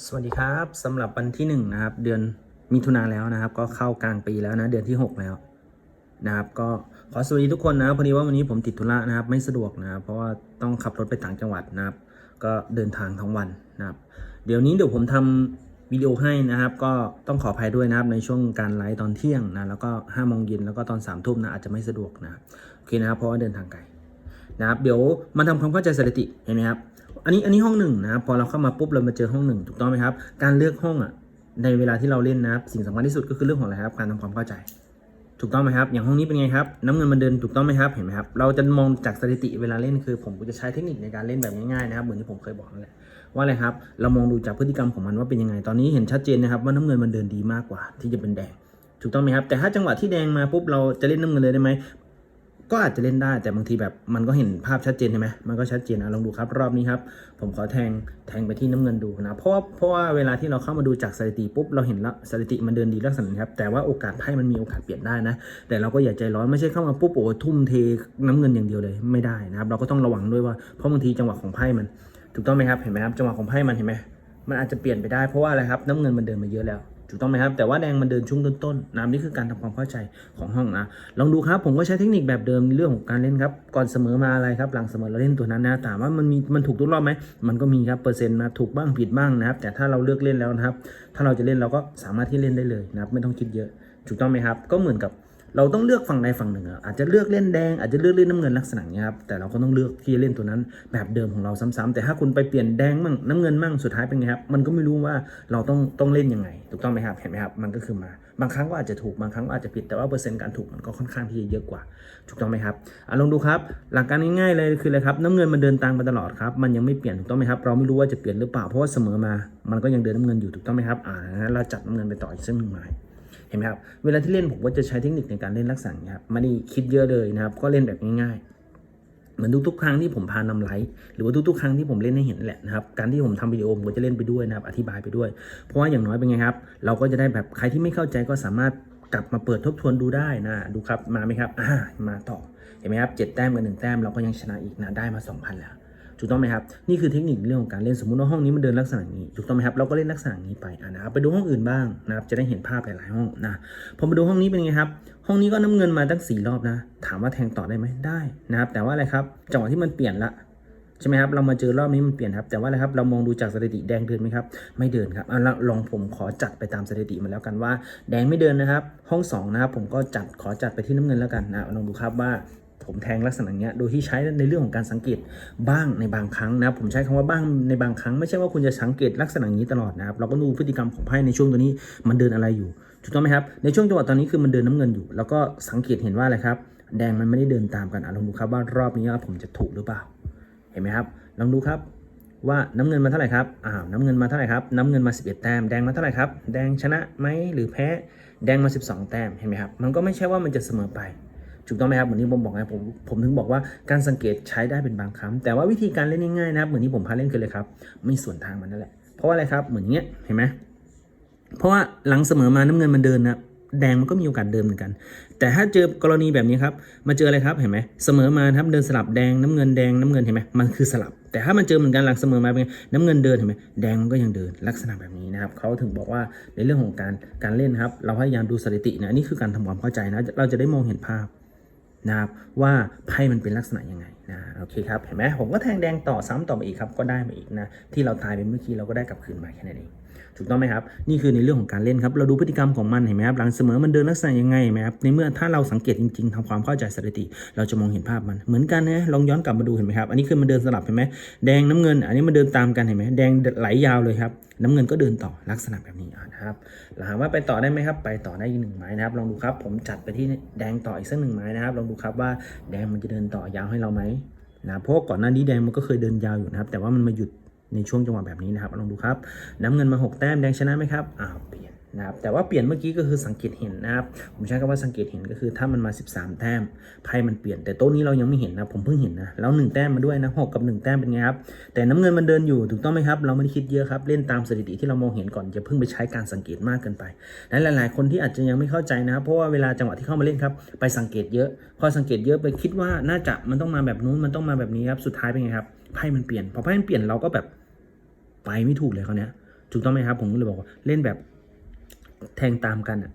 สวัสดีครับสำหรับวันที่หนึ่งนะครับเดือนมิถุนาแล้วนะครับ ก็เข้ากลางปีแล้วนะเดือนที่หกแล้วนะครับ ก็ขอสวัสดีทุกคนนะพอดีว่าวันนี้ผมติดธุระนะครับ ไม่สะดวกนะครับเพราะว่าต้องขับรถไปต่างจังหวัดนะครับ ก็เดินทางทั้งวันนะครับ เดี๋ยวนี้เดี๋ยวผมทำวิดีโอให้นะครับ ก็ต้องขออภัยด้วยนะครับในช่วงการไลฟ์ตอนเที่ยงนะแล้วก็ห้าโมงเย็นแล้วก็ตอนสามทุ่มนะอาจจะไม่สะดวกนะโอเคนะครับเพราะว่าเดินทางไกลนะครับ เดี๋ยวมาทำความเข้าใจสถิติเห็นไหมครับ อันนี้อันนี้ห้องหนึ่งนะครับพอเราเข้ามาปุ๊บเรามาเจอห้องหนึ่งถูกต้องไหมครับ การเลือกห้องอะในเวลาที่เราเล่นนะครับสิ่งสำคัญที่สุดก็คือเรื่องของอะไรครับการทำความเข้าใจ ถูกต้องไหมครับ อย่างห้องนี้เป็นไงครับน้ำเงินมันเดินถูกต้องไหมครับเห็นไหมครับเราจะมองจากสถิติเวลาเล่นคือ ผมก็จะใช้เทคนิคในการเล่นแบบง่ายๆนะครับเหมือนที่ผมเคยบอกนั่นแหละว่าอะไรครับเรามองดูจากพฤติกรรมของมันว่าเป็นยังไงตอนนี้เห็นชัดเจนนะครับว่าน้ำเงินมันเดินดีมากกว่า ที่จะเป็นแดง ถูกต้องไหมครับแต่ถ้าจังหวะที่แดงมาปุ๊บเราจะเล่นน้ำเงินเลยได้ไหม ก็อาจจะเล่นได้แต่บางทีแบบมันก็เห็นภาพชัดเจนใช่ไหมมันก็ชัดเจนนะลองดูครับ รอบนี้ครับ ผมขอแทงแทงไปที่น้ำเงินดูนะเพราะว่าเพราะว่าเวลาที่เราเข้ามาดูจากสถิติปุ๊บเราเห็นแล้วสถิติมันเดินดีลักษณะนี้ครับแต่ว่าโอกาสไพ่มันมีโอกาสเปลี่ยนได้นะ แต่เราก็อย่าใจร้อนไม่ใช่เข้ามาปุ๊บโอ้ทุ่มเทน้ำเงินอย่างเดียวเลยไม่ได้นะครับเราก็ต้องระวังด้วยว่าเพราะบางทีจังหวะของไพ่มัน ถูกต้องไหมครับเห็นไหมครับจังหวะของไพ่มันเห็นไหมมันอาจจะเปลี่ยนไปได้เพราะว่าอะไรครับน้ำเงินมันเดินมาเยอะแล้ว ถูกต้องไหมครับ แต่ว่าแดงมันเดินช่วงต้นๆนะนี่คือการทำความเข้าใจของห้องนะลองดูครับผมก็ใช้เทคนิคแบบเดิมเรื่องของการเล่นครับ ก่อนเสมอมาอะไรครับ หลังเสมอเราเล่นตัวนั้นนะถามว่ามันมีมันถูกทุกรอบไหมมันก็มีครับเปอร์เซ็นต์นะถูกบ้างผิดบ้างนะครับ แต่ถ้าเราเลือกเล่นแล้วนะครับ ถ้าเราจะเล่นเราก็สามารถที่เล่นได้เลยนะครับ ไม่ต้องคิดเยอะ ถูกต้องไหมครับ ก็เหมือนกับ เราต้องเลือกฝั่งใดฝั่งหนึ่งอะอาจจะเลือกเล่นแดงอาจจะเลือกเล่นน้ำเงินลักษณะนี้ครับแต่เราก็ต้องเลือกที่จะเล่นตัวนั้นแบบเดิมของเราซ้ำๆแต่ถ้าคุณไปเปลี่ยนแดงมั่งน้ำเงินมั่งสุดท้ายเป็นไงครับมันก็ไม่รู้ว่าเราต้องต้องเล่นยังไง ถูกต้องไหมครับเห็นไหมครับมันก็คือมาบางครั้งก็อาจจะถูกบางครั้งก็อาจจะผิดแต่ว่าเปอร์เซ็นต์การถูกมันก็ค่อนข้างที่จะเยอะกว่า ถูกต้องไหมครับอะลองดูครับ หลักการง่ายๆเลยคืออะไรครับน้ำเงินมันเดินตามมาตลอดครับมันยังไม่เปลี่ยนถูกต้องไหมครับเราไม่รู้ว่าจะเปลี่ยนหรือเปล่าเพราะว่าเสมอมา มันก็ยังเดินน้ำเงินอยู่ถูกต้องไหมครับอ่าเราจัดน้ำเงินไปต่ออีกเส้นหนึ่งไม้ เห็นไหมครับ เวลาที่เล่นผมก็จะใช้เทคนิคในการเล่นลักษณะนี้ครับไม่ได้คิดเยอะเลยนะครับ ก็เล่นแบบง่ายๆ เหมือนทุก ๆ ครั้งที่ผมพานำไลฟ์หรือว่าทุกๆ ครั้งที่ผมเล่นให้เห็นแหละนะครับ การที่ผมทำวิดีโอผมก็จะเล่นไปด้วยนะครับ อธิบายไปด้วย เพราะว่าอย่างน้อยเป็นไงครับ เราก็จะได้แบบใครที่ไม่เข้าใจก็สามารถกลับมาเปิดทบทวนดูได้นะ ดูครับ มาไหมครับ อ่า มาต่อ เห็นไหมครับเจ็ดแต้มกับหนึ่งแต้มเราก็ยังชนะอีกนะ ได้มา2,000แล้ว ถูกต้องไหมครับนี่คือเทคนิคเรื่องของการเล่นสมมุติว่าห้องนี้มันเดินลักษณะนี้ถูกต้องไหมครับเราก็เล่นลักษณะนี้ไปนะครับไปดูห้องอื่นบ้างนะครับจะได้เห็นภาพหลายๆห้องนะพอมาดูห้องนี้เป็นไงครับห้องนี้ก็น้ำเงินมาตั้งสี่รอบนะ ถามว่าแทงต่อได้ไหมได้นะครับ แต่ว่าอะไรครับจังหวะที่มันเปลี่ยนละใช่ไหมครับ เรามาเจอรอบนี้มันเปลี่ยนครับ แต่ว่าอะไรครับ เรามองดูจากสถิติแดงเดินไหมครับ ไม่เดินครับอะลองผมขอจัดไปตามสถิติมาแล้วกันว่า แดงไม่เดินนะครับ ห้องสองนะครับ ผมก็จัดขอจัดไปที่น้ำเงินแล้วกันนะ ลองดูครับว่า ผมแทงลักษณะเนี้ยโดยที่ใช้ในเรื่องของการสังเกตบ้างในบางครั้งนะครับผมใช้คำว่าบ้างในบางครั้งไม่ใช่ว่าคุณจะสังเกตลักษณะนี้ตลอดนะครับเราก็ดูพฤติกรรมของไพ่ในช่วงตัวนี้มันเดินอะไรอยู่ถูกต้องไหมครับในช่วงจังหวะตอนนี้คือมันเดินน้ำเงินอยู่ แล้วก็สังเกตเห็นว่าอะไรครับแดงมันไม่ได้เดินตามกันอะลองดูครับว่ารอบนี้ผมจะถูกหรือเปล่า เห็นไหมครับลองดูครับว่าน้ำเงินมาเท่าไหร่ครับอ้าวน้ำเงินมาเท่าไหร่ครับน้ำเงินมา 11 แต้มแดงมาเท่าไหร่ครับแดงชนะไหมหรือแพ้แดงมา 12 แต้มเห็นไหมครับมันก็ไม่ใช่ว่ามันจะเสมอไป ถูกต้องไหมครับเหมือนที่ผมบอกไงผมผมถึงบอกว่าการสังเกตใช้ได้เป็นบางครั้งแต่ว่าวิธีการเล่นง่ายๆนะครับเหมือนที่ผมพาเล่นคือเลยครับไม่ส่วนทางมันนั่นแหละเพราะว่าอะไรครับเหมือนอย่างเงี้ยเห็นไหมเพราะว่าหลังเสมอมาน้ำเงินมันเดินนะแดงมันก็มีโอกาสเดินเหมือนกัน แต่ถ้าเจอกรณีแบบนี้ครับมาเจออะไรครับเห็นไหมเสมอมาครับเดินสลับแดงน้ำเงินแดงน้ำเงินเห็นไหมมันคือสลับ แต่ถ้ามันเจอเหมือนกันหลังเสมอมาเป็นไงน้ำเงินเดินเห็นไหมแดงมันก็ยังเดินลักษณะแบบนี้นะครับเขาถึงบอกว่าในเรื่องของการการเล่นครับ เราพยายามดูสถิตินะนี่คือการทำความเข้าใจนะเราจะได้มองเห็นภาพ นะครับว่าไพ่มันเป็นลักษณะยังไงนะโอเคครับเห็นไหมผมก็แทงแดงต่อซ้ำต่อไปอีกครับก็ได้มาอีกนะที่เราตายไปเมื่อกี้เราก็ได้กลับคืนมาแค่นั้นเอง ถูกต้องไหมครับ นี่คือในเรื่องของการเล่นครับ เราดูพฤติกรรมของมันเห็นไหมครับ หลังเสมอมันเดินลักษณะยังไงไหมครับ ในเมื่อถ้าเราสังเกตจริงๆทำความเข้าใจสถิติ เราจะมองเห็นภาพมัน เหมือนกันนะ ลองย้อนกลับมาดูเห็นไหมครับ อันนี้คือมันเดินสลับเห็นไหมแดงน้ำเงิน อันนี้มันเดินตามกันเห็นไหมแดงไหลยาวเลยครับ น้ำเงินก็เดินต่อลักษณะแบบนี้นะครับถามว่าไปต่อได้ไหมครับ ไปต่อได้อีกหนึ่งไม้นะครับ ลองดูครับ ผมจัดไปที่แดงต่ออีกสักหนึ่งไม้นะครับ ลองดูครับว่าแดงมันจะเดินต่อยาวให้เราไหมนะเพราะก่อนหน้านี้แดงมันก็เคยเดินยาวอยู่นะครับ แต่ว่ามันมาหยุด ในช่วงจังหวะแบบนี้นะครับลองดูครับน้ำเงินมา 6 แต้มแดงชนะไหมครับอ้าวเปลี่ยนนะครับแต่ว่าเปลี่ยนเมื่อกี้ก็คือสังเกตเห็นนะครับผมใช้คำว่าสังเกตเห็นก็คือถ้ามันมา 13 แต้มไพ่มันเปลี่ยนแต่โต๊ะนี้เรายังไม่เห็นนะผมเพิ่งเห็นนะแล้ว1แต้มมาด้วยนะหกกับ1แต้มเป็นไงครับแต่น้ำเงินมันเดินอยู่ถูกต้องไหมครับเราไม่ได้คิดเยอะครับเล่นตามสถิติที่เรามองเห็นก่อนอย่าเพิ่งไปใช้การสังเกตมากเกินไปและหลาย ๆ คนที่อาจจะยังไม่เข้าใจนะครับเพราะว่าเวลาจังหวะที่เข้ามาเล่นครับไปสังเกตเยอะ พอสังเกตเยอะไปคิดว่าน่าจะมันต้องมาแบบนู้นมันต้องมาแบบนี้ครับสุดท้ายเป็นไงครับไพ่มันเปลี่ยนพอไพ่มันเปลี่ยนเราก็แบบ ไปไม่ถูกเลยเขาเนี้ยถูกต้องไหมครับ ผมก็เลยบอกว่าเล่นแบบแทงตามกันอะ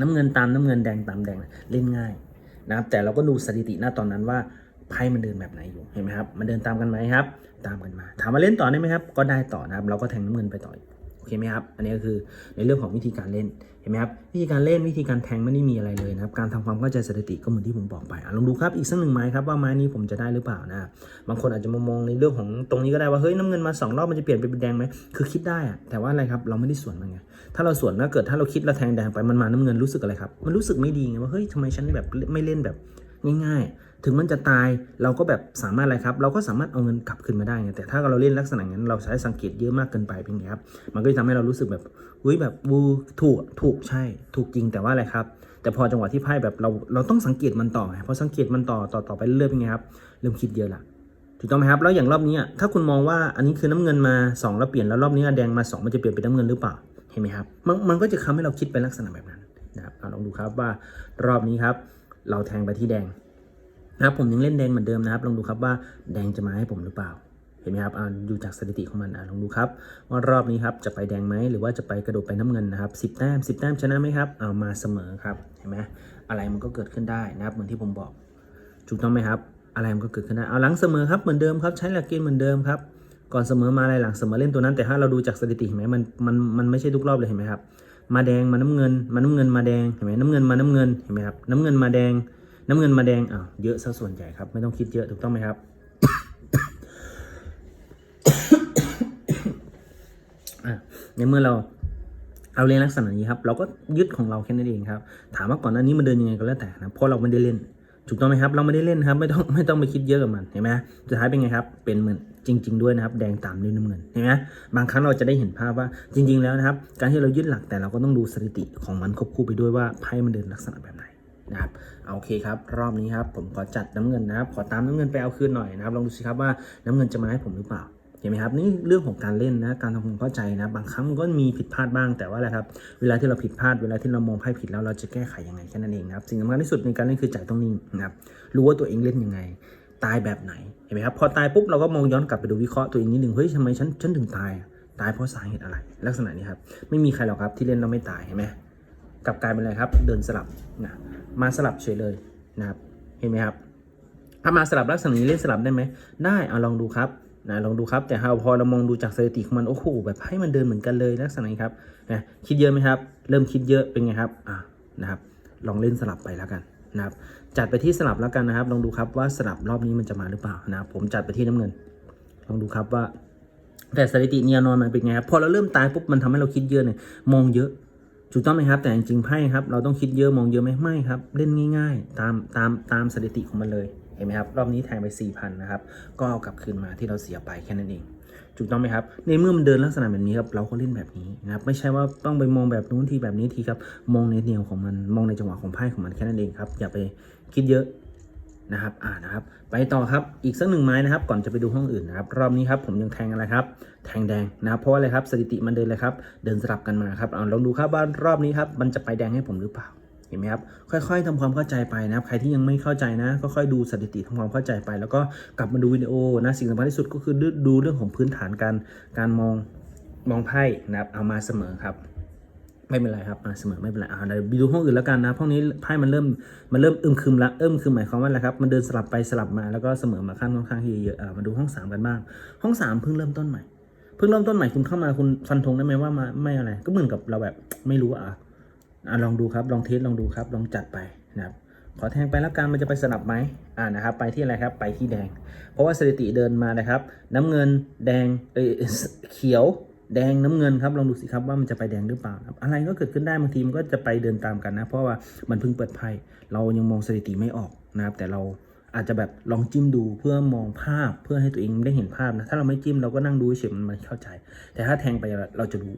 น้ำเงินตามน้ำเงินแดงตามแดงเล่นง่ายนะครับ แต่เราก็ดูสถิติหน้าตอนนั้นว่าไพ่มันเดินแบบไหนอยู่เห็นไหมครับ มันเดินตามกันไหมครับ ตามกันมา ถามว่าเล่นต่อได้ไหมครับ ก็ได้ต่อนะครับ เราก็แทงน้ำเงินไปต่อโอเคไหมครับ อันนี้ก็คือในเรื่องของวิธีการเล่นเห็นไหมครับวิธีการเล่นวิธีการแทงไม่ได้มีอะไรเลยนะครับการทำความเข้าใจสถิติก็เหมือนที่ผมบอกไปอลองดูครับอีกสักหนึ่งไม้ครับว่าไม้นี้ผมจะได้หรือเปล่านะบางคนอาจจะมามองในเรื่องของตรงนี้ก็ได้ว่าเฮ้ยน้ำเงินมาสองรอบมันจะเปลี่ยนเป็นแดงไหมคือคิดได้อะแต่ว่าอะไรครับเราไม่ได้สวนมันไงถ้าเราสวนถ้าเกิดถ้าเราคิดเราแทงแดงไปมันมาน้ำเงินรู้สึกอะไรครับมันรู้สึกไม่ดีไงว่าเฮ้ยทำไมฉันแบบไม่เล่นแบบง่ายๆ ถึงมันจะตายเราก็แบบสามารถอะไรครับ เราก็สามารถเอาเงินกลับคืนมาได้ไงแต่ถ้าเราเล่นลักษณะนั้นเราใช้สังเกตเยอะมากเกินไปเป็นไงครับมันก็จะทำให้เรารู้สึกแบบเฮ้ยแบบวูถูกถูกใช่ ถูกจริงแต่ว่าอะไรครับ แต่พอจังหวะที่ไพ่แบบเราเราต้องสังเกตมันต่อไงพอสังเกตมันต่อต่อต่อไปเรื่อยๆเป็นไงครับเริ่มคิดเยอะละถูกต้องไหมครับแล้วอย่างรอบนี้อะถ้าคุณมองว่าอันนี้คือน้ำเงินมา 2 แล้วเปลี่ยนแล้วรอบนี้แดงมา 2 มันจะเปลี่ยนเป็นน้ำเงินหรือเปล่าเห็นไหมครับมันมันก็จะทำให้เราคิดเป็นลักษณะแบบนั้นนะครับลองดูครับว่ารอบนี้ครับ เราแทงไปที่แดง นะครับผมยังเล่นแดงเหมือนเดิมนะครับลองดูครับว่าแดงจะมาให้ผมหรือเปล่าเห็นไหมครับอ่าดูจากสถิติของมันอ่าลองดูครับ ว่ารอบนี้ครับจะไปแดงไหมหรือว่าจะไปกระโดดไปน้ำเงินนะครับสิบแต้มสิบแต้มชนะไหมครับเอามาเสมอครับเห็นไหมอะไรมันก็เกิดขึ้นได้นะครับเหมือนที่ผมบอกถูกต้องไหมครับ อะไรมันก็เกิดขึ้นได้เอาหลังเสมอครับเหมือนเดิมครับใช้หลักเกณฑ์เหมือนเดิมครับก่อนเสมอมาอะไรหลังเสมอเล่นตัวนั้น แต่ถ้าเราดูจากสถิติเห็นไหมมันมันมันไม่ใช่ทุกรอบเลยเห็นไหมครับมาแดงมาน้ำเงิน มาน้ำเงินมาแดงเห็นไหมน้ำเงินมาน้ำเงินเห็นไหมครับน้ำเงินมาแดง น้ำเงินมาแดงอ้าวเยอะซะส่วนใหญ่ครับ ไม่ต้องคิดเยอะถูกต้องไหมครับ ในเมื่อเราเอาเรียนลักษณะนี้ครับ เราก็ยึดของเราแค่นั้นเองครับ ถามว่าก่อนหน้านี้มันเดินยังไงก็แล้วแต่นะเพราะเราไม่ได้เล่นถูกต้องไหมครับ เราไม่ได้เล่นครับ ไม่ต้องไม่ต้องไปคิดเยอะกับมันเห็นไหมสุดท้ายเป็นไงครับ เป็นเหมือนจริง ๆ ด้วยนะครับ แดงตามด้วยน้ำเงินเห็นไหมบางครั้งเราจะได้เห็นภาพว่าจริง ๆ แล้วนะครับ การที่เรายึดหลักแต่เราก็ต้องดูสถิติของมันควบคู่ไปด้วยว่าไพ่มันเดินลักษณะแบบไห นะครับเอาโอเคครับรอบนี้ครับผมขอจัดน้ำเงินนะครับ ขอตามน้ำเงินไปเอาคืนหน่อยนะครับลองดูสิครับว่าน้ำเงินจะมาให้ผมหรือเปล่าเห็นไหมครับนี่เรื่องของการเล่นนะการทำความเข้าใจนะ บางครั้งมันก็มีผิดพลาดบ้างแต่ว่าอะไรครับเวลาที่เราผิดพลาดเวลาที่เรามองไพ่ผิดแล้วเราจะแก้ไขยังไงแค่นั้นเองนะครับสิ่งสำคัญที่สุดในการเล่นคือใจต้องนิ่งนะครับรู้ว่าตัวเองเล่นยังไง ตายแบบไหนเห็นไหมครับพอตายปุ๊บเราก็มองย้อนกลับไปดูวิเคราะห์ตัวเองนิดหนึ่งเฮ้ยทำไมฉันฉันถึงตายตายเพราะสาเหตุอะไร ลักษณะนี้ครับไม่มีใครหรอกครับที่เล่นแล้วไม่ตายเห็นไหมกลับกลายเป็นอะไรครับ เดินสลับนะ มาสลับเฉยเลยนะครับเห็นไหมครับถ้ามาสลับลักษณะนี้เล่นสลับได้ไหมได้เอาลองดูครับนะลองดูครับแต่เราพอเรามองดูจากสถิติของมันโอ้โหแบบให้มันเดินเหมือนกันเลยลักษณะนี้ครับนะคิดเยอะไหมครับ เริ่มคิดเยอะเป็นไงครับอ่านะครับ ลองเล่นสลับไปแล้วกันนะครับ จัดไปที่สลับแล้วกันนะครับ ลองดูครับว่าสลับรอบนี้มันจะมาหรือเปล่านะครับผมจัดไปที่น้ำเงิน ลองดูครับว่าแต่สถิติเนียนอนมันเป็นไงครับพอเราเริ่มตายปุ๊บมันทำให้เราคิดเยอะเนี่ยมองเยอะ ถูกต้องไหมครับ แต่จริงๆไพ่ครับ เราต้องคิดเยอะมองเยอะไหมไม่ครับ เล่นง่าย ๆ ตามตามตามสถิติของมันเลยเห็นไหมครับ รอบนี้แทงไป 4 0 0 0 นะครับ ก็เอากลับคืนมาที่เราเสียไปแค่นั้นเองถูกต้องไหมครับ ในเมื่อมันเดินลักษณะแบบนี้ครับ เราก็เล่นแบบนี้นะครับ ไม่ใช่ว่าต้องไปมองแบบนู้นทีแบบนี้ทีครับ มองในแนวของมัน มองในจังหวะของไพ่ของมันแค่นั้นเองครับ อย่าไปคิดเยอะ นะครับอ่านะครับ ไปต่อครับอีกสักหนึ่งไม้นะครับ ก่อนจะไปดูห้องอื่นนะครับ รอบนี้ครับผมยังแทงอะไรครับ แทงแดงนะครับเพราะว่าอะไรครับสถิติมันเดินเลยครับ เดินสลับกันมาครับเอาลองดูครับว่ารอบนี้ครับมันจะไปแดงให้ผมหรือเปล่าเห็นไหมครับค่อยๆทำความเข้าใจไปนะครับ ใครที่ยังไม่เข้าใจนะก็ค่อยดูสถิติทำความเข้าใจไป แล้วก็กลับมาดูวิดีโอนะสิ่งสำคัญที่สุดก็คือดูเรื่องของพื้นฐานการการมองมองไพ่นะครับเอามาเสมอครับ ไม่เป็นไรครับมาเสมอไม่เป็นไรอ่าเดี๋ยวไปดูห้องอื่นแล้วกันนะห้องนี้ไพ่มันเริ่มมันเริ่มอึมครึมละเอิ่มครึมหมายความว่าอะไรครับมันเดินสลับไปสลับมาแล้วก็เสมอมาขั้นค่อนข้างที่เยอะอ่ามาดูห้องสามกันบ้างห้องสามเพิ่งเริ่มต้นใหม่เพิ่งเริ่มต้นใหม่คุณเข้ามาคุณฟันธงได้ไหมว่ามาไม่อะไร ก็เหมือนกับเราแบบไม่รู้อะอ่าลองดูครับลองเทสลองดูครับลองจัดไปนะครับขอแทงไปแล้วกันมันจะไปสลับไหมอ่านะครับ ไปที่อะไรครับไปที่แดง เพราะว่าสถิติเดินมานะครับ น้ำเงินแดงเอยเขียว แดงน้ำเงินครับลองดูสิครับว่ามันจะไปแดงหรือเปล่าครับอะไรก็เกิดขึ้นได้บางทีมันก็จะไปเดินตามกันนะ เพราะว่ามันเพิ่งเปิดไพ่เรายังมองสถิติไม่ออกนะครับ แต่เราอาจจะแบบลองจิ้มดูเพื่อมองภาพเพื่อให้ตัวเองได้เห็นภาพนะถ้าเราไม่จิ้มเราก็นั่งดูเฉยมันไม่เข้าใจ แต่ถ้าแทงไปเราจะรู้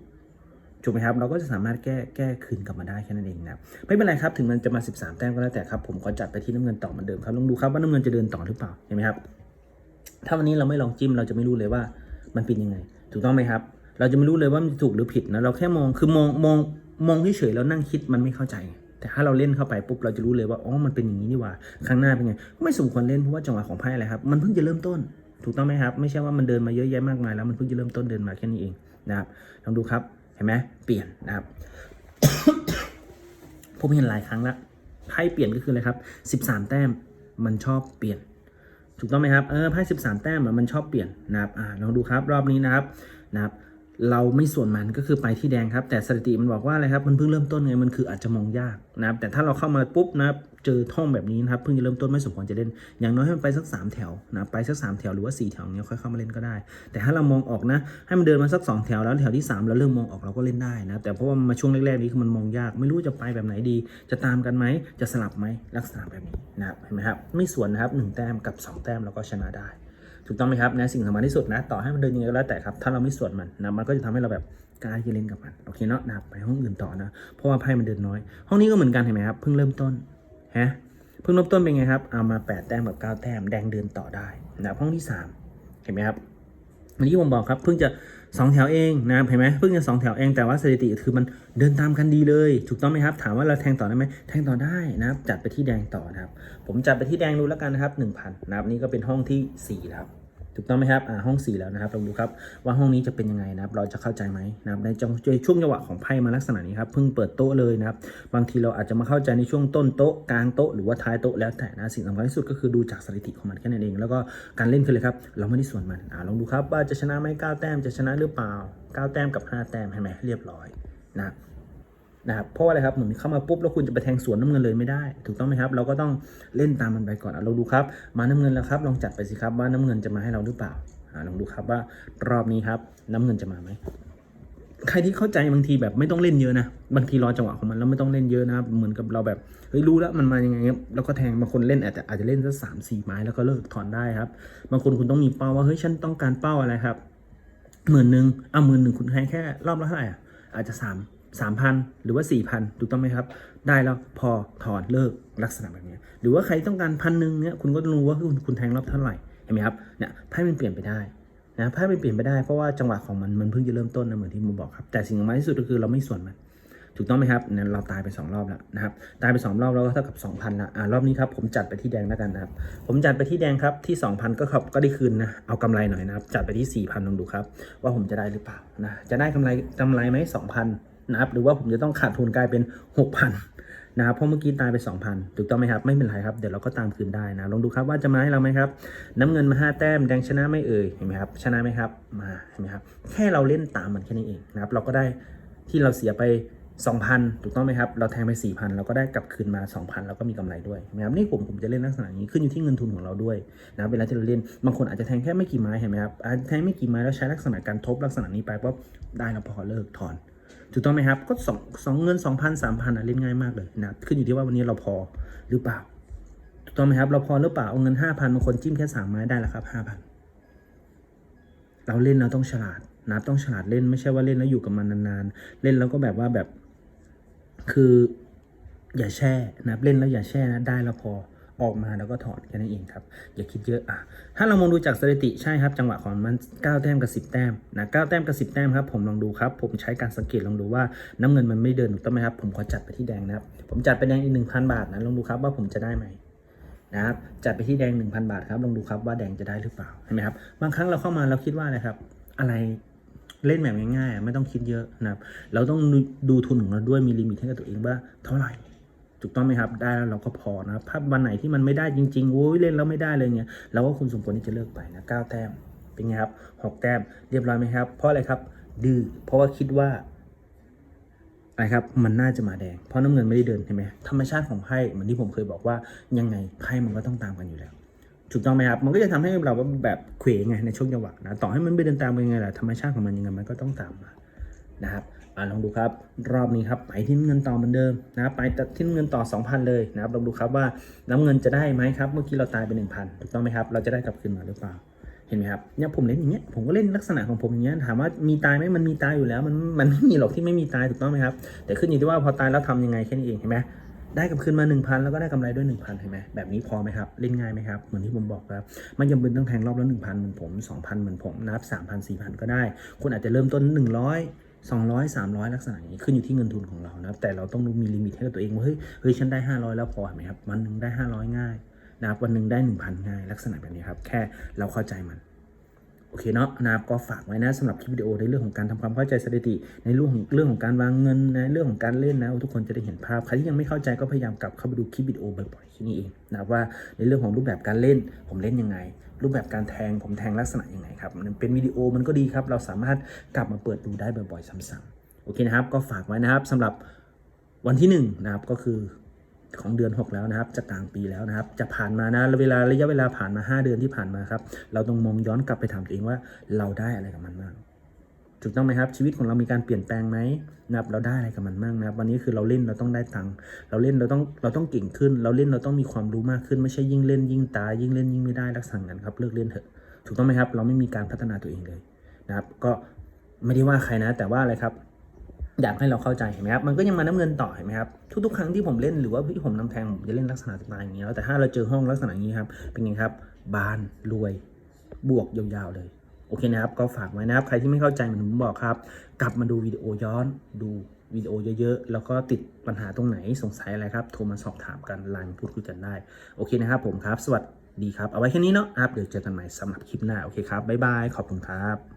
ถูกไหมครับ เราก็จะสามารถแก้แก้คืนกลับมาได้แค่นั้นเองนะไม่เป็นไรครับ ถึงมันจะมา 13 แต้มก็แล้วแต่ครับ ผมก็จัดไปที่น้ำเงินต่อเหมือนเดิมครับลองดูครับว่าน้ำเงินจะเดินต่อหรือเปล่าเห็นไหมครับ ถ้าวันนี้เราไม่ลองจิ้มเราจะไม่รู้เลยว่ามันเป็นยังไง ถูกต้องไหมครับ เราจะไม่รู้เลยว่ามันถูกหรือผิดนะ เราแค่มองคือมองมองมองเฉยๆแล้วนั่งคิดมันไม่เข้าใจ แต่ถ้าเราเล่นเข้าไปปุ๊บเราจะรู้เลยว่าอ๋อมันเป็นอย่างนี้นี่หว่าครั้งหน้าเป็นไงไม่สมควรเล่นเพราะว่าจังหวะของไพ่อะไรครับมันเพิ่งจะเริ่มต้น ถูกต้องไหมครับไม่ใช่ว่ามันเดินมาเยอะแยะมากมายแล้วมันเพิ่งจะเริ่มต้นเดินมาแค่นี้เองนะครับลองดูครับเห็นไหมเปลี่ยนนะครับผมเห็นหลายครั้งแล้วไพ่เปลี่ยนก็คืออะไรครับ 13 แต้มมันชอบเปลี่ยน ถูกต้องไหมครับเออไพ่สิบสามแต้มมันชอบเปลี่ยนนะครับอ่าลองดูครับรอบนี้นะครับนะครับ เราไม่ส่วนมันก็คือไปที่แดงครับ แต่สถิติมันบอกว่าอะไรครับ มันเพิ่งเริ่มต้นไงมันคืออาจจะมองยากนะครับ แต่ถ้าเราเข้ามาปุ๊บนะครับเจอท่องแบบนี้นะครับเพิ่งจะเริ่มต้นไม่สมควรจะเล่น อย่างน้อยให้มันไปสักสามแถวนะไปสักสามแถวหรือว่าสี่แถวเนี้ยค่อยเข้ามาเล่นก็ได้ แต่ถ้าเรามองออกนะ ให้มันเดินมาสักสองแถวแล้วแถวที่สามเราเริ่มมองออกเราก็เล่นได้นะ แต่เพราะว่ามาช่วงแรกๆนี้คือมันมองยาก ไม่รู้จะไปแบบไหนดี จะตามกันไหมจะสลับไหมลักษณะแบบนี้นะครับเห็นไหมครับไม่ส่วนนะครับหนึ่งแต้มกับสองแต้มเราก็ชนะได้ ถูกต้องไหมครับนะสิ่งสำคัญที่สุดนะ ต่อให้มันเดินยังไงก็แล้วแต่ครับ ถ้าเราไม่สวดมันนะมันก็จะทำให้เราแบบกล้าที่เล่นกับมันโอเคเนาะนะไปห้องอื่นต่อนะเพราะว่าไพ่มันเดินน้อย ห้องนี้ก็เหมือนกันเห็นไหมครับเพิ่งเริ่มต้นฮะเพิ่งเริ่มต้นเป็นไงครับเอามา 8 แต้มกับ 9 แต้มแดงเดินต่อได้นะห้องที่ 3 เห็นไหมครับเมื่อกี้ผมบอกครับเพิ่งจะ 2 แถวเองนะครับเห็นไหมเพิ่งจะ2แถวเองแต่ว่าสถิติคือมันเดินตามกันดีเลย ถูกต้องไหมครับ ถามว่าเราแทงต่อได้ไหมแทงต่อได้นะครับจัดไปที่แดงต่อนะครับ ผมจัดไปที่แดงดูแล้วกันนะครับ 1,000 นะครับนี่ก็เป็นห้องที่4แล้วครับ ถูกต้องไหมครับอ่าห้อง 4 แล้วนะครับลองดูครับว่าห้องนี้จะเป็นยังไงนะครับ เราจะเข้าใจไหมนะครับในจังในช่วงจังหวะของไพ่มาลักษณะนี้ครับเพิ่งเปิดโต๊ะเลยนะครับ บางทีเราอาจจะมาเข้าใจในช่วงต้นโต๊ะกลางโต๊ะหรือว่าท้ายโต๊ะแล้วแต่นะสิ่งสำคัญที่สุดก็คือดูจากสถิติของมันแค่นั้นเอง แล้วก็การเล่นคือเลยครับ เราไม่ได้ส่วนมันอ่าลองดูครับว่าจะชนะไหม9แต้มจะชนะหรือเปล่า 9 แต้มกับ 5 แต้มเห็นไหมเรียบร้อยนะครับ นะครับเพราะว่าอะไรครับเหมือนเข้ามาปุ๊บแล้วคุณจะไปแทงสวนน้ำเงินเลยไม่ได้ ถูกต้องไหมครับ เราก็ต้องเล่นตามมันไปก่อนเราดูครับมาน้ำเงินแล้วครับ ลองจัดไปสิครับว่าน้ำเงินจะมาให้เราหรือเปล่าลองดูครับว่ารอบนี้ครับ น้ำเงินจะมาไหมใครที่เข้าใจบางทีแบบไม่ต้องเล่นเยอะนะบางทีรอจังหวะของมันแล้วไม่ต้องเล่นเยอะนะครับเหมือนกับเราแบบเฮ้ยรู้แล้วมันมายังไงแล้วก็แทงบางคนเล่นอาจจะอาจจะเล่นสักสามสี่ไม้แล้วก็เลิกถอนได้ครับบางคนคุณต้องมีเป้าว่าเฮ้ยฉันต้องการเป้าอะไรครับหมื่นหนึ่งอะหมื่นหนึ่งคุณแทงแค่รอบละเท่าไหร่อะอาจจะสาม สามพันหรือว่าสี่พันถูกต้องไหมครับ ได้แล้วพอถอนเลิกลักษณะแบบนี้ หรือว่าใครต้องการพันหนึ่งเนี่ยคุณก็รู้ว่าคุณคุณแทงรอบเท่าไหร่เห็นไหมครับเนี่ยไพ่มันเปลี่ยนไปได้นะไพ่มันเปลี่ยนไปได้เพราะว่าจังหวะของมันมันเพิ่งจะเริ่มต้นนะเหมือนที่ผมบอกครับแต่สิ่งสำคัญที่สุดก็คือเราไม่ส่วนมันถูกต้องไหมครับเนี่ยเราตายไป 2 รอบแล้วนะครับตายไป 2 รอบแล้วก็เท่ากับ 2,000ละอ่ารอบนี้ครับผมจัดไปที่แดงแล้วกันนะครับผมจัดไปที่แดงครับที่ 2,000 ก็ครับก็ได้คืนนะเอากำไรหน่อยนะครับจัดไปที่ 4,000ลองดูครับว่าผมจะได้หรือเปล่านะจะได้กำไรกำไรไหม2,000 นะครับหรือว่าผมจะต้องขาดทุนกลายเป็น 6,000นะครับเพราะเมื่อกี้ตายไป 2,000 ถูกต้องไหมครับ ไม่เป็นไรครับ เดี๋ยวเราก็ตามคืนได้นะลองดูครับว่าจะมาให้เราไหมครับ น้ำเงินมา 5 แต้มแดงชนะไม่เอ่ยเห็นไหมครับชนะไหมครับมาเห็นไหมครับแค่เราเล่นตามมันแค่นี้เองนะครับเราก็ได้ที่เราเสียไป 2,000 ถูกต้องไหมครับ เราแทงไป 4,000 เราก็ได้กลับคืนมา 2,000 เราก็มีกำไรด้วยนะครับนี่ผมผมจะเล่นลักษณะนี้ขึ้นอยู่ที่เงินทุนของเราด้วยนะเวลาที่เราเล่นบางคนอาจจะแทงแค่ไม่กี่ไม้เห็นไหมครับอาจจะแทงไม่กี่ไม้แล้วใช้ลักษณะการทบลักษณะนี้ไปปุ๊บได้แล้วพอเลิกถอน ถูกต้องไหมครับ ก็สองสองเงิน2,000 3,000อะเล่นง่ายมากเลยนะขึ้นอยู่ที่ว่าวันนี้เราพอหรือเปล่าถูกต้องไหมครับ เราพอหรือเปล่าเอาเงิน5,000บางคนจิ้มแค่สามไม้ได้แล้วครับ5,000เราเล่นเราต้องฉลาดนะต้องฉลาดเล่นไม่ใช่ว่าเล่นแล้วอยู่กับมันนานๆ เล่นแล้วก็แบบว่าแบบ คือ อย่าแช่นับเล่นแล้วอย่าแช่นะได้แล้วพอ ออกมาแล้วก็ถอนแค่นั้นเองครับ อย่าคิดเยอะอะถ้าเรามองดูจากสถิติใช่ครับจังหวะของมัน9แต้มกับ10 แต้มนะ9แต้มกับ10 แต้มครับผมลองดูครับผมใช้การสังเกตลองดูว่าน้ำเงินมันไม่เดินถูกต้องไหมครับผมขอจัดไปที่แดงนะครับผมจัดไปแดงอีก1,000 บาทนะลองดูครับว่าผมจะได้ไหมนะครับจัดไปที่แดง 1,000 บาทครับลองดูครับว่าแดงจะได้หรือเปล่าเห็นไหมครับบางครั้งเราเข้ามาเราคิดว่าอะไรครับ อะไรเล่นแบบง่ายๆอะไม่ต้องคิดเยอะนะครับ เราต้องดูทุนของเราด้วยมีลิมิตให้กับตัวเองว่าเท่าไหร่ ถูกต้องไหมครับ ได้แล้วเราก็พอนะครับถ้าวันไหนที่มันไม่ได้จริงๆโอ้ยเล่นแล้วไม่ได้เลยเงี้ยเราก็คุณสมควรที่จะเลิกไปนะ9แต้มเป็นไงครับ6แต้มเรียบร้อยไหมครับ เพราะอะไรครับ ดื้อเพราะว่าคิดว่าอะไรครับมันน่าจะมาแดง เพราะน้ำเงินไม่ได้เดินเห็นไหมธรรมชาติของไพ่เหมือนที่ผมเคยบอกว่ายังไงไพ่มันก็ต้องตามกันอยู่แล้วถูกต้องไหมครับ มันก็จะทำให้เราแบบเขวไงในช่วงจังหวะนะ ต่อให้มันไม่เดินตามไปยังไงล่ะ ธรรมชาติของมันยังไงมันก็ต้องตามมานะครับ อ่าลองดูครับ รอบนี้ครับไปที่น้ำเงินต่อเหมือนเดิมนะครับไปที่น้ำเงินต่อ 2,000 เลยนะครับลองดูครับว่าน้ำเงินจะได้ไหมครับ เมื่อกี้เราตายไป 1,000ถูกต้องไหมครับ เราจะได้กลับคืนมาหรือเปล่าเห็นไหมครับเนี่ยผมเล่นอย่างเงี้ยผมก็เล่นลักษณะของผมอย่างเงี้ยถามว่ามีตายไหมมันมีตายอยู่แล้ว มันมันไม่มีหรอกที่ไม่มีตายถูกต้องไหมครับแต่ขึ้นอยู่ที่ว่าพอตายแล้วทำยังไงแค่นี้เองเห็นไหมได้กลับคืนมา 1,000 แล้วก็ได้กำไรด้วย 1,000เห็นไหมแบบนี้พอไหมครับ เล่นง่ายไหมครับ เหมือนที่ผมบอกครับไม่จำเป็นต้องแทงรอบละ1,000เหมือนผม 2,000 เหมือนผม นับ 3,000 4,000 ก็ได้ คุณอาจจะเริ่มต้น 100 200 300 ลักษณะอย่างนี้ขึ้นอยู่ที่เงินทุนของเรานะครับ แต่เราต้องมีลิมิตให้กับตัวเองว่าเฮ้ยเฮ้ยฉันได้ 500 แล้วพอไหมครับวันหนึ่งได้ 500 ง่ายนะครับวันหนึ่งได้ 1,000 ง่าย ลักษณะแบบนี้ครับ แค่เราเข้าใจมันโอเคเนาะนะครับก็ฝากไว้นะสำหรับคลิปวิดีโอในเรื่องของการทำความเข้าใจสถิติ ในเรื่องของเรื่องของการวางเงินนะเรื่องของการเล่นนะทุกคนจะได้เห็นภาพใครที่ยังไม่เข้าใจก็พยายามกลับเข้าไปดูคลิปวิดีโอบ่อยๆที่นี่เองนะครับว่าในเรื่องของรูปแบบการเล่นผมเล่นยังไง รูปแบบการแทงผมแทงลักษณะยังไงครับมันเป็นวิดีโอมันก็ดีครับ เราสามารถกลับมาเปิดดูได้บ่อยๆซ้ำๆโอเคนะครับ ก็ฝากไว้นะครับสำหรับวันที่หนึ่งนะครับก็คือของเดือน 6 แล้วนะครับ จะกลางปีแล้วนะครับ จะผ่านมานะเวลาระยะเวลาผ่านมา 5 เดือนที่ผ่านมาครับ เราต้องมองย้อนกลับไปถามตัวเองว่าเราได้อะไรกับมันบ้าง ถูกต้องไหมครับ ชีวิตของเรามีการเปลี่ยนแปลงไหมนะครับเราได้อะไรกับมันบ้างนะครับวันนี้คือเราเล่นเราต้องได้ตังค์เราเล่นเราต้องเราต้องเก่งขึ้น เราเล่นเราต้องมีความรู้มากขึ้น ไม่ใช่ยิ่งเล่นยิ่งตายยิ่งเล่นยิ่งไม่ได้ลักษณะนั้นครับเลิกเล่นเถอะ ถูกต้องไหมครับ เราไม่มีการพัฒนาตัวเองเลยนะครับ ก็ไม่ได้ว่าใครนะ แต่ว่าอะไรครับอยากให้เราเข้าใจเห็นไหมครับ มันก็ยังมาน้ำเงินต่อเห็นไหมครับ ทุกๆครั้งที่ผมเล่นหรือว่าที่ผมนำแทงผมจะเล่นลักษณะต่างๆอย่างนี้แล้วแต่ถ้าเราเจอห้องลักษณะอย่างนี้ครับ เป็นไงครับ บานรวย บวกยาวๆเลย โอเคนะครับ ก็ฝากไว้นะครับ ใครที่ไม่เข้าใจเหมือนผมบอกครับ กลับมาดูวิดีโอย้อนดูวิดีโอเยอะๆ แล้วก็ติดปัญหาตรงไหนสงสัยอะไรครับ โทรมาสอบถามกันไลน์พูดคุยกันได้ โอเคนะครับผมครับ สวัสดีครับ เอาไว้แค่นี้เนาะครับเดี๋ยวเจอกันใหม่สำหรับคลิปหน้า โอเคครับ บ๊ายบาย ขอบคุณครับ